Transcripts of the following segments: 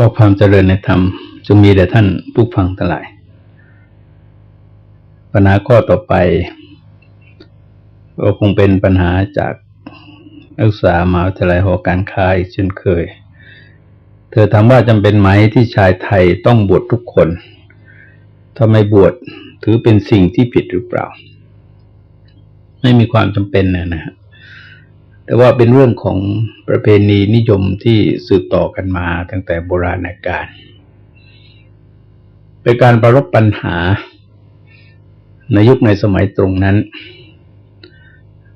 ก็ความเจริญในธรรมจงมีแด่ท่านผู้ฟังทั้งหลาย ปัญหาข้อต่อไป ก็คงเป็นปัญหาจากนักศึกษามหาวิทยาลัยหอการค้าอีกเช่นเคย เธอถามว่าจำเป็นไหมที่ชายไทยต้องบวชทุกคนถ้าไมบวชถือเป็นสิ่งที่ผิดหรือเปล่า ไม่มีความจำเป็นนะนะฮะ แต่ว่าเป็นเรื่องของประเพณีนิยมที่สืบต่อกันมาตั้งแต่โบราณกาลเป็นการประรบปัญหาในยุคในสมัยตรงนั้น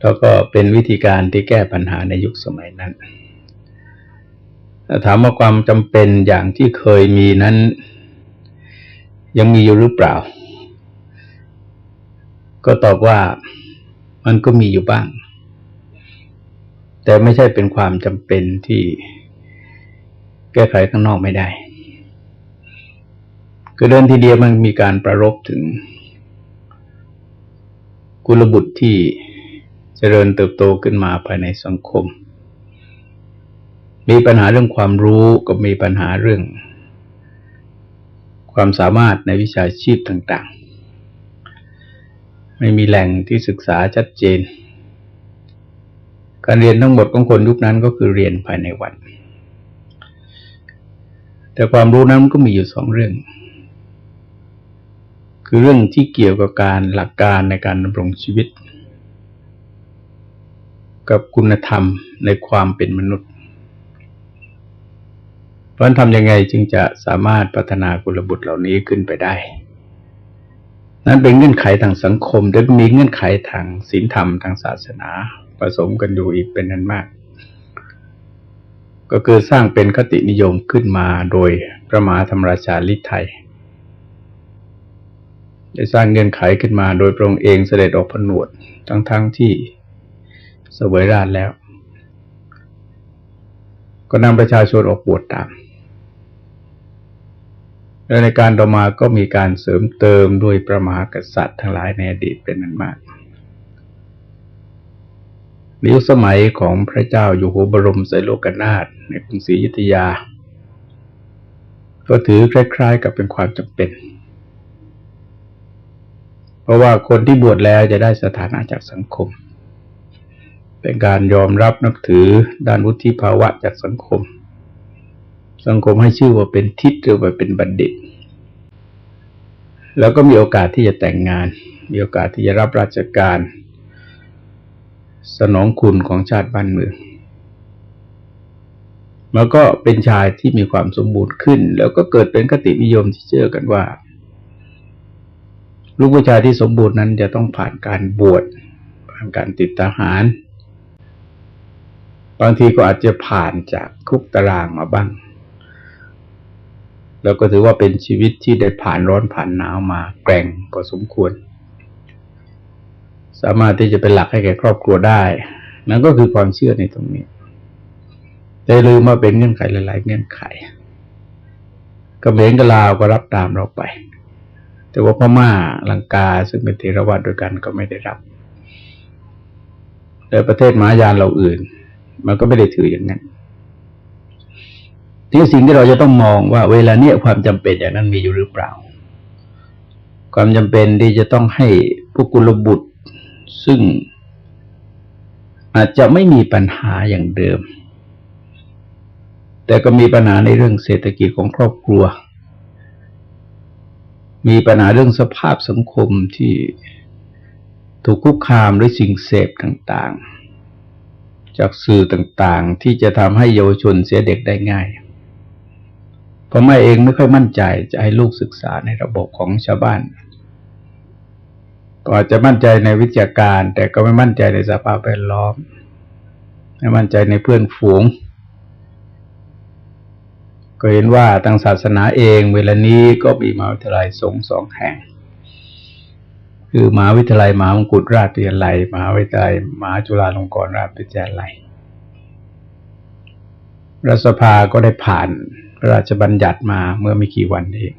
แล้วก็เป็นวิธีการที่แก้ปัญหาในยุคสมัยนั้นถามว่าความจำเป็นอย่างที่เคยมีนั้น ยังมีอยู่หรือเปล่า ก็ตอบว่ามันก็มีอยู่บ้าง แต่ไม่ใช่เป็นความจำเป็นที่แก้ไขข้างนอกไม่ได้คือเดินทีเดียวมันมีการประรบถึง กุลบุตรที่เจริญเติบโตขึ้นมาภายในสังคม มีปัญหาเรื่องความรู้ก็มีปัญหาเรื่อง ความสามารถในวิชาชีพต่าง ๆ ไม่มีแหล่งที่ศึกษาชัดเจน การเรียนทั้งหมดของคนยุคนั้นก็คือเรียนภายในวันแต่ความรู้นั้นก็มีอยู่สองเรื่อง คือเรื่องที่เกี่ยวกับการหลักการในการดำรงชีวิต กับคุณธรรมในความเป็นมนุษย์ เพราะทำยังไงจึงจะสามารถพัฒนากุลบุตรเหล่านี้ขึ้นไปได้ นั้นเป็นเงื่อนไขทางสังคมและมีเงื่อนไขทางศีลธรรมทางศาสนา ผสมกันอยู่อีกเป็นนั้นมาก ก็คือสร้างเป็นคตินิยมขึ้นมาโดยพระมหาธรรมราชาลิไทยได้สร้างเงื่อนไขขึ้นมาโดยพระองค์เองเสด็จออกผนวดทั้งๆทที่เสวยราชแล้ว ก็นำประชาชนออกบวชตาม และในการต่อมาก็มีการเสริมเติมด้วยประมหากษัตริย์ทั้งหลายในอดีตเป็นนั้นมาก ในยุคสมัยของพระเจ้าอยู่หัวบรมไสโลกนาถในกรุงศรีอยุธยา ก็ถือคล้ายๆ กับเป็นความจำเป็น เพราะว่าคนที่บวชแล้วจะได้สถานะจากสังคม เป็นการยอมรับนับถือด้านวุฒิภาวะจากสังคม สังคมให้ชื่อว่าเป็นทิศหรือว่าเป็นบัณฑิต แล้วก็มีโอกาสที่จะแต่งงาน มีโอกาสที่จะรับราชการ สนองคุณของชาติบ้านเมืองมันก็เป็นชายที่มีความสมบูรณ์ขึ้น แล้วก็เกิดเป็นคตินิยมที่เชื่อกันว่า ลูกผู้ชายที่สมบูรณ์นั้นจะต้องผ่านการบวชผ่านการติดทหาร บางทีก็อาจจะผ่านจากคุกตารางมาบ้าง แล้วก็ถือว่าเป็นชีวิตที่ได้ผ่านร้อนผ่านหนาวมาแกร่งพอสมควร สามารถที่จะเป็นหลักให้แก่ครอบครัวได้ นั่นก็คือความเชื่อในตรงนี้ แต่ลืมมาเป็นเงื่อนไขหลาย ๆ เงื่อนไขกเขมรกับลาวก็รับตามเราไป แต่ว่าพม่าลังกาซึ่งเป็นเทรวาดด้วยกันก็ไม่ได้รับ แต่ประเทศมหายานเราอื่น มันก็ไม่ได้ถืออย่างนั้นที่สิ่งที่เราจะต้องมองว่าเวลาเนี้ยความจำเป็นอย่างนั้นมีอยู่หรือเปล่า ความจำเป็นที่จะต้องให้ผู้กุลบุตร ซึ่งอาจจะไม่มีปัญหาอย่างเดิม แต่ก็มีปัญหาในเรื่องเศรษฐกิจของครอบครัว มีปัญหาเรื่องสภาพสังคมที่ถูกคุกคามด้วยสิ่งเสพต่างๆ จากสื่อต่างๆ ที่จะทำให้เยาวชนเสียเด็กได้ง่ายเพราะแม่เองไม่ค่อยมั่นใจจะให้ลูกศึกษาในระบบของชาวบ้าน ก็อาจจะมั่นใจในวิทยาการ แต่ก็ไม่มั่นใจในสภาพแวดล้อม ไม่มั่นใจในเพื่อนฝูง ก็เห็นว่าทางศาสนาเอง เวลานี้ก็มีมหาวิทยาลัยสงสองแห่ง คือมหาวิทยาลัยมหามงกุฎราชวิทยาลัยมหาวิทยาลัยมหาจุฬาลงกรณราชวิทยาลัยรัฐสภาก็ได้ผ่านพระราชบัญญัติมาเมื่อไม่กี่วันเอง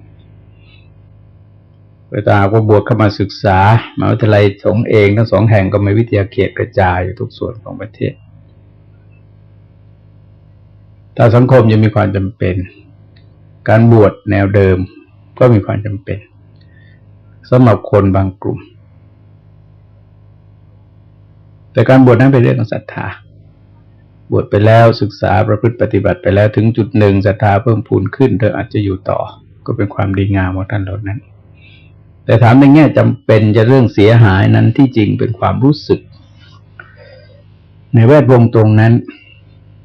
เวลาก็บวชเข้ามาศึกษามหาวิทยาลัยสงเองทั้งสองแห่งก็มีวิทยาเขตกระจายอยู่ทุกส่วนของประเทศ ถ้าสังคมยังมีความจำเป็น การบวชแนวเดิมก็มีความจำเป็นสำหรับคนบางกลุ่ม แต่การบวชนั้นเป็นเรื่องของศรัทธา บวชไปแล้วศึกษาประพฤติปฏิบัติไปแล้วถึงจุดหนึ่งศรัทธาเพิ่มพูนขึ้นเธออาจจะอยู่ต่อ ก็เป็นความดีงามของท่านเหล่านั้น แต่ถามในแง่จำเป็นจะเรื่องเสียหายนั้นที่จริงเป็นความรู้สึก ในแวดวงตรงนั้น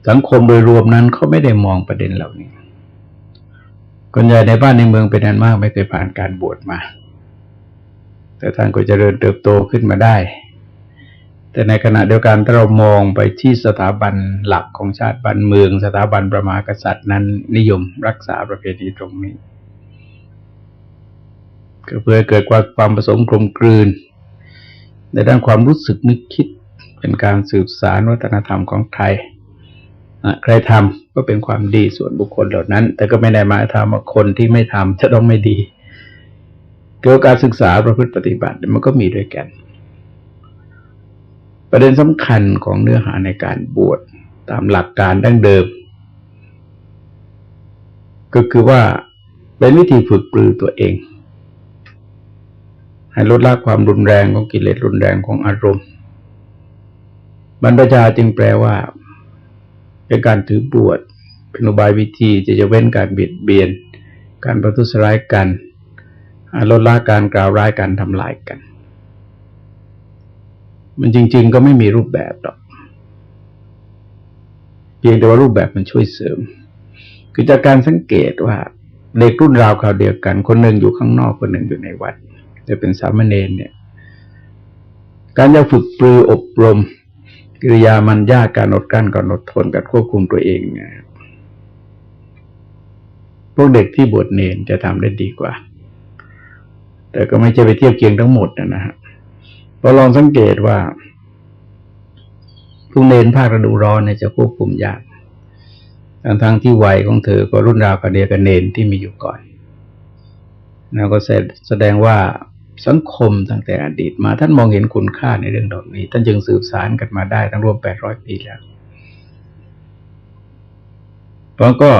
สังคมโดยรวมนั้นเขาไม่ได้มองประเด็นเหล่านี้คนใหญ่ในบ้านในเมืองเป็นอันมากไม่เคยผ่านการบวชมา แต่ท่านก็จเจริญเติบโตขึ้นมาได้ แต่ในขณะเดียวกันถ้าเรามองไปที่สถาบันหลักของชาติบ้านเมือง สถาบันประมากษัตริย์นั้นนิยมรักษาประเพณีตรงนี้ ก็เพื่อเกิดความความผสมกลมกลืน ในด้านความรู้สึกนึกคิดเป็นการสืบสารวัฒนธรรมของใครใครทำก็เป็นความดีส่วนบุคคลเหล่านั้น แต่ก็ไม่ได้มายความว่าคนที่ไม่ทำจะต้องไม่ดี เกี่ยวกับการศึกษาประพฤติปฏิบัติมันก็มีด้วยกัน ประเด็นสำคัญของเนื้อหาในการบวชตามหลักการดั้งเดิม ก็คือว่าเป็นวิธีฝึกปลือตัวเอง ให้ลดละความรุนแรงของกิเลสรุนแรงของอารมณ์ บรรพชาจึงแปลว่า เป็นการถือบวชเป็นอุบายวิธีจะจะเว้นการเบียดเบียน การประทุษร้ายกันลดละการกล่าวร้ายการทำลายกัน มันจริง ๆ ก็ไม่มีรูปแบบหรอก เพียงแต่ว่ารูปแบบมันช่วยเสริม คือจากการสังเกตว่าเด็กรุ่นราวคราวเดียวกัน คนหนึ่งอยู่ข้างนอกคนหนึ่งอยู่ในวัด จะเป็นสามเณรเนี่ย การจะฝึกปรืออบรม กิริยามันยากการอดกั้นการอดทนการควบคุมตัวเองเนี่ยพวกเด็กที่บวชเนนจะทำได้ดีกว่า แต่ก็ไม่ใช่ไปเทียบเคียงทั้งหมดนะฮะพอลองสังเกตว่าผู้เนนภาคฤดูร้อนเนี่ยจะควบคุมยากทั้งทั้งที่วัยของเธอก็รุ่นราวกันเดียกันเนนที่มีอยู่ก่อนแล้วก็แสดงว่า สังคมตั้งแต่อดีตมาท่านมองเห็นคุณค่าในเรื่องดอกนี้ ท่านจึงสืบสารกันมาได้ทั้งรวมแปดร้อยปีแล้วเพราะก็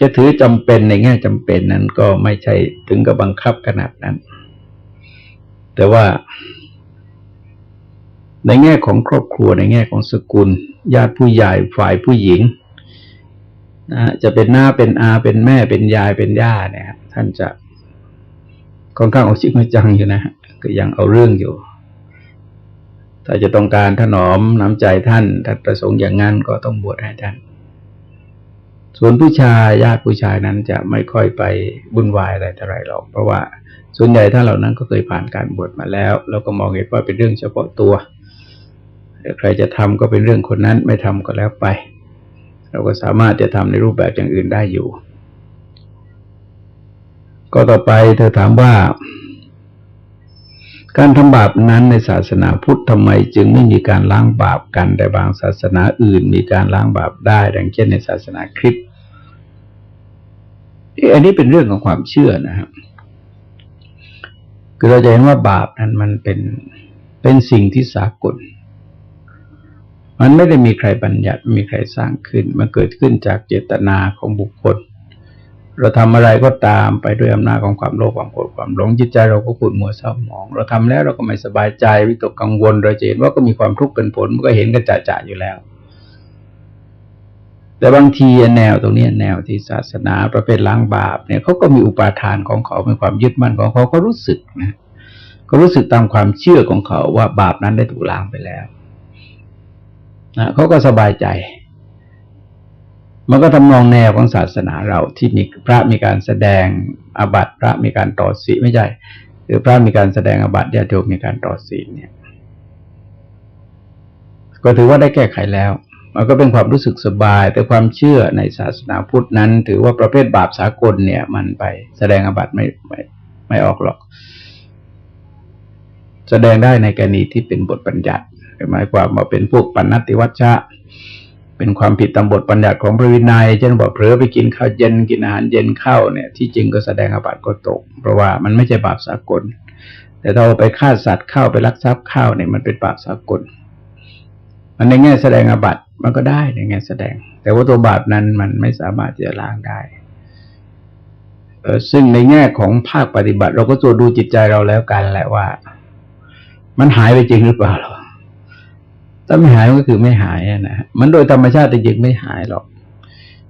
จะถือจำเป็นในแง่จำเป็นนั้นก็ไม่ใช่ถึงกับบังคับขนาดนั้น แต่ว่า ในแง่ของครอบครัวในแง่ของสกุล ญาติผู้ใหญ่ฝ่ายผู้หญิงนะจะเป็นหน้าเป็นอาเป็นแม่เป็นยายเป็นย่าเนี่ยท่านจะ ค่อนข้างเอาชิงจังอยู่นะฮะก็ยังเอาเรื่องอยู่ ถ้าจะต้องการถนอมน้ำใจท่านถ้าประสงค์อย่างนั้นก็ต้องบวชให้ท่าน ส่วนผู้ชายญาติผู้ชายนั้นจะไม่ค่อยไปบุญวายอะไรเท่าไรหรอก เพราะว่าส่วนใหญ่ท่านเหล่านั้นก็เคยผ่านการบวชมาแล้ว แล้วก็มองเห็นว่าเป็นเรื่องเฉพาะตัวใครจะทำก็เป็นเรื่องคนนั้นไม่ทำก็แล้วไป เราก็สามารถจะทำในรูปแบบอย่างอื่นได้อยู่ ก็ต่อไปเธอถามว่า การทำบาปนั้นในศาสนาพุทธทำไมจึงไม่มีการล้างบาปกัน แต่บางศาสนาอื่นมีการล้างบาปได้ดังเช่นในศาสนาคริสต์อันนี้เป็นเรื่องของความเชื่อนะครับคือเราจะเห็นว่าบาปนั้นมันเป็นเป็นสิ่งที่สากล มันไม่ได้มีใครบัญญัติมีใครสร้างขึ้น มันเกิดขึ้นจากเจตนาของบุคคล เราทำอะไรก็ตามไปด้วยอำนาจของความโลภความโกรธความหลงจิตใจเราก็ขุ่นมัวเศร้าหมอง เราทำแล้วเราก็ไม่สบายใจวิตกกังวลเราจะเห็นว่าก็มีความทุกข์เป็นผลมันก็เห็นกันจ่าๆอยู่แล้ว แต่บางทีแนวตรงนี้แนวที่ศาสนาประเภทล้างบาปเนี่ยเขาก็มีอุปาทานของเขาเป็นความยึดมั่นของเขาก็รู้สึกนะก็รู้สึกตามความเชื่อของเขาว่าบาปนั้นได้ถูกล้างไปแล้วนะเขาก็สบายใจ มันก็ทำนองแนวของศาสนาเราที่มีพระมีการแสดงอาบัติพระมีการต่อศีลไม่ใช่หรือพระมีการแสดงอาบัติญาติโยมมีการต่อศีลเนี่ยก็ถือว่าได้แก้ไขแล้ว มันก็เป็นความรู้สึกสบาย แต่ความเชื่อในศาสนาพุทธนั้น ถือว่าประเภทบาปสากลเนี่ย มันไปแสดงอาบัติไม่ไม่ไม่ออกหรอก แสดงได้ในกรณีที่เป็นบทบัญญัติหมายความว่าเป็นพวกปัณติวัชชะ เป็นความผิดตามบทบัญญัติของพระวินัยเช่นบอกเผลอไปกินข้าวเย็นกินอาหารเย็นเข้าเนี่ย ที่จริงก็แสดงอาบัติก็ตก เพราะว่ามันไม่ใช่บาปสากล แต่เราไปฆ่าสัตว์เข้าไปลักทรัพย์เข้าเนี่ยมันเป็นบาปสากล มันในแง่แสดงอาบัติมันก็ได้ในแง่แสดง แต่ว่าตัวบาปนั้นมันไม่สามารถจะล้างได้ออซึ่งในแง่ของภาคปฏิบัติ เราก็ตรวจดูจิตใจเราแล้วกันแหละว่า มันหายไปจริงหรือเปล่า ถ้าไม่หายก็คือไม่หายนะฮะมันโดยธรรมชาติจริงไม่หายหรอก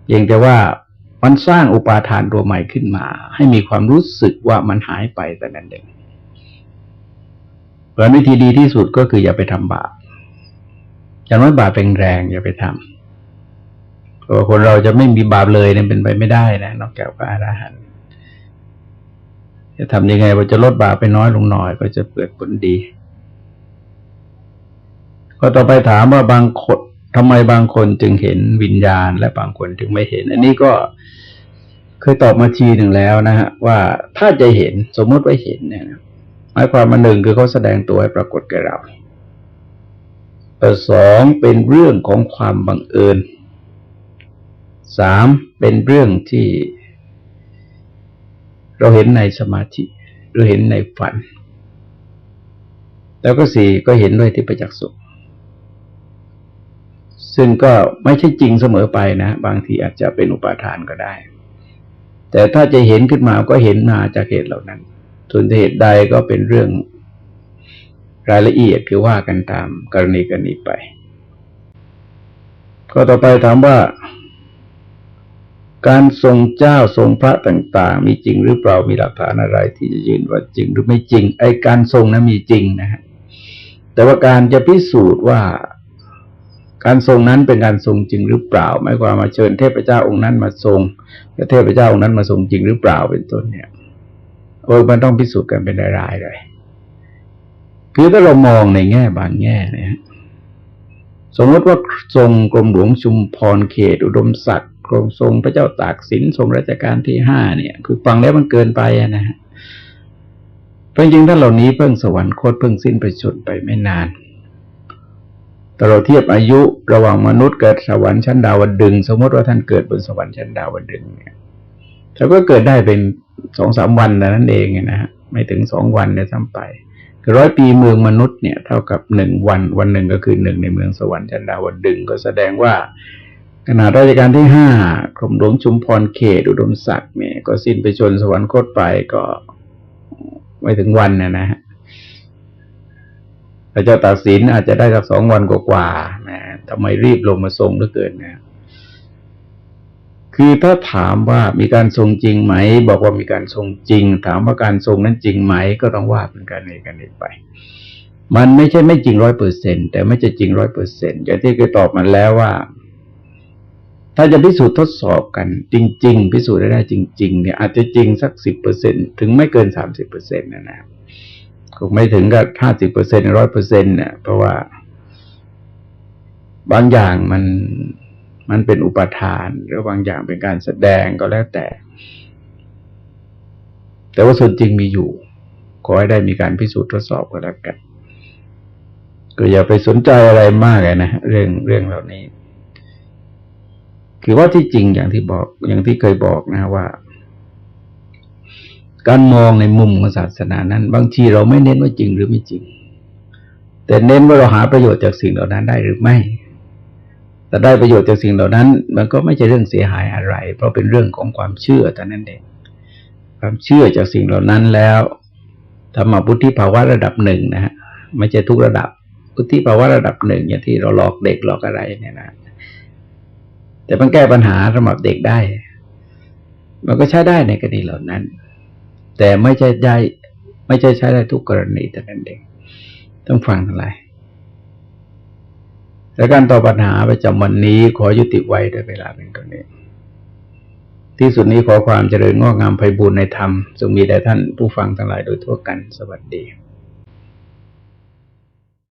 เพียงแต่ว่ามันสร้างอุปาทานตัวใหม่ขึ้นมา ให้มีความรู้สึกว่ามันหายไปแต่นั้นเองเพราะวิธีดีที่สุดก็คืออย่าไปทำบาปอย่างน้อยบาปแรงอย่าไปทำเพราะคนเราจะไม่มีบาปเลยเนี่ยเป็นไปไม่ได้นะนอกจากพระอรหันต์จะทำยังไงว่าจะลดบาปไปน้อยลงหน่อย ก็จะเกิดผลดี ก็ต่อไปถามว่าบางคนทำไมบางคนจึงเห็นวิญญาณ และบางคนจึงไม่เห็น อันนี้ก็เคยตอบมาทีหนึ่งแล้วนะฮะว่าถ้าจะเห็นสมมติว่าเห็นเนี่ยหมายความมาหนึ่งคือเขาแสดงตัวให้ปรากฏแก่เราเออสองเป็นเรื่องของความบังเอิญสามเป็นเรื่องที่ เราเห็นในสมาธิหรือเห็นในฝัน แล้วก็สี่ก็เห็นด้วยที่ประจักษ์สุข ซึ่งก็ไม่ใช่จริงเสมอไปนะ บางทีอาจจะเป็นอุปาทานก็ได้ แต่ถ้าจะเห็นขึ้นมาก็เห็นมาจากเหตุเหล่านั้น ส่วนเหตุใดก็เป็นเรื่องรายละเอียดคือว่ากันตามกรณีกรณีไป ก็ต่อไปถามว่า การทรงเจ้าทรงพระต่าง ๆ มีจริงหรือเปล่ามีหลักฐานอะไร ที่จะยืนว่าจริงหรือไม่จริง ไอ้การทรงนั้นมีจริงนะฮะแต่ว่าการจะพิสูจน์ว่า การทรงนั้นเป็นการทรงจริงหรือเปล่าหมายความมาเชิญเทพเจ้าองค์นั้นมาทรงแล้วเทพเจ้าองค์นั้นมาทรงจริงหรือเปล่าเป็นต้นเนี่ยโอ้ยมันต้องพิสูจน์กันเป็นรายๆเลยคือถ้าเรามองในแง่บางแง่เนี่ยสมมติว่าทรงกรมหลวงชุมพรเขต อุดมศักดิ์กรมทรงพระเจ้าตากสินทรงรัชกาลที่ห้าเนี่ย คือฟังแล้วมันเกินไปนะฮะเพราะจริงๆท่านเหล่านี้เพิ่งสวรรคตเพิ่งสิ้นไปชนไปไม่นาน แต่เราเทียบอายุระหว่างมนุษย์เกิดสวรรค์ชั้นดาวดึง สมมติว่าท่านเกิดบนสวรรค์ชั้นดาวดึงเนี่ยเขาก็เกิดได้เป็นสองสามวันแต่นั้นเองนะฮะไม่ถึงสองวันเนี่ยซ้ำไปร้อยปีเมืองมนุษย์เนี่ยเท่ากับหนึ่งวันวันหนึ่งก็คือหนึ่งในเมืองสวรรค์ชั้นดาวดึงก็แสดงว่าขณะราชการที่ห้ากรมหลวงชุมพรเขตอุดมศักดิ์เนี่ยก็สิ้นไปชนสวรรคตไปก็ไม่ถึงวันนะนะฮะ ระเจ้าตากสินอาจจะได้สักสองวันกว่าๆนะทำไมรีบลงมาทรงเหลือเกินนะคือถ้าถามว่ามีการทรงจริงไหม บอกว่ามีการทรงจริง ถามว่าการทรงนั้นจริงไหม ก็ต้องว่าเป็นการในกันไป มันไม่ใช่ไม่จริงร้อยเปอร์เซ็นแต่ไม่จะจริงร้อยเปอร์เซ็นอย่างที่เคยตอบมาแล้วว่า ถ้าจะพิสูจน์ทดสอบกัน จริง ๆ พิสูจน์ได้จริง ๆ เนี่ยอาจจะจริงสักสิบเปอร์เซ็นถึงไม่เกินสามสิบเปอร์เซ็นต์นะนะ คงไม่ถึงกับห้าสิบเปอร์เซ็นร้อยเปอร์เซ็นต์เนี่ยเพราะว่า บางอย่างมันมันเป็นอุปทาน หรือบางอย่างเป็นการแสดงก็แล้วแต่ แต่ว่าส่วนจริงมีอยู่ ขอให้ได้มีการพิสูจน์ทดสอบก็แล้วกันก็อย่าไปสนใจอะไรมากเลยนะเรื่องเรื่องเหล่านี้ คือว่าที่จริงอย่างที่บอกอย่างที่เคยบอกนะว่า การมองในมุมของศาสนานั้น บางทีเราไม่เน้นว่าจริงหรือไม่จริง แต่เน้นว่าเราหาประโยชน์จากสิ่งเหล่านั้นได้หรือไม่แต่ได้ประโยชน์จากสิ่งเหล่านั้น มันก็ไม่ใช่เรื่องเสียหายอะไร เพราะเป็นเรื่องของความเชื่อแต่นั้นเองความเชื่อจากสิ่งเหล่านั้นแล้วธรรมพุทธิภาวะระดับหนึ่งนะฮะไม่ใช่ทุกระดับพุทธิภาวะระดับหนึ่งอย่างที่เราหลอกเด็กหลอกอะไรเนี่ยนะแต่มันแก้ปัญหาสำหรับเด็กได้ มันก็ใช้ได้ในกรณีเหล่านั้น แต่ไม่ใช่ได้ไม่ใช่ใช้ได้ทุกกรณีแต่นั้นเองต้องฟังทั้งหลายและการตอบปัญหาประจำวันนี้ขอยุติไว้ด้วยเวลาเป็นตัวนี้ ที่สุดนี้ขอความเจริญงอกงามไพบูรณ์ในธรรมจงมีแด่ท่านผู้ฟังทั้งหลายโดยทั่วกันสวัสดี